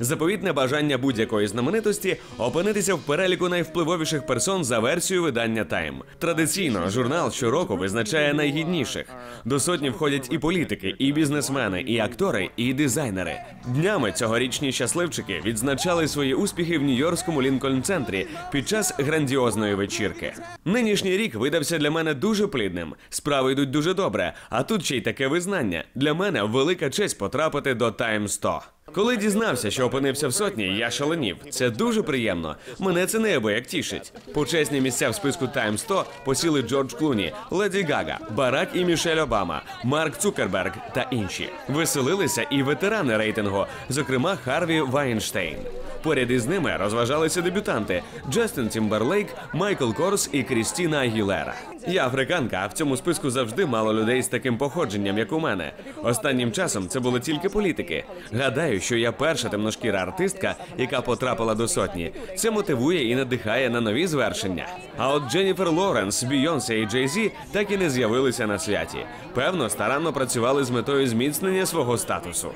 Заповітне бажання будь-якої знаменитості опинитися в переліку найвпливовіших персон за версією видання Time. Традиційно журнал щороку визначає найгідніших. До сотні входять і політики, і бізнесмени, і актори, і дизайнери. Днями цьогорічні щасливчики відзначали свої успіхи в Нью-Йоркському Лінкольн-центрі під час грандіозної вечірки. Нинішній рік видався для мене дуже плідним. Справи йдуть дуже добре. А тут ще й таке визнання. Для мене велика честь потрапити до Time 100. Коли дізнався, що опинився в сотні, я шаленів. Це дуже приємно. Мене це неабияк тішить. Почесні місця в списку Time 100 посіли Джордж Клуні, Леді Гага, Барак і Мішель Обама, Марк Цукерберг та інші. Веселилися і ветерани рейтингу, зокрема Харві Вайнштейн. Поряд із ними розважалися дебютанти Джастин Тімберлейк, Майкл Корс і Крістіна Агілера. Я африканка, а в цьому списку завжди мало людей з таким походженням, як у мене. Останнім часом це були тільки політики. Гадаю, що я перша темношкіра артистка, яка потрапила до сотні. Це мотивує і надихає на нові звершення. А от Дженніфер Лоренс, Бійонсе і Джей Зі так і не з'явилися на святі. Певно, старанно працювали з метою зміцнення свого статусу.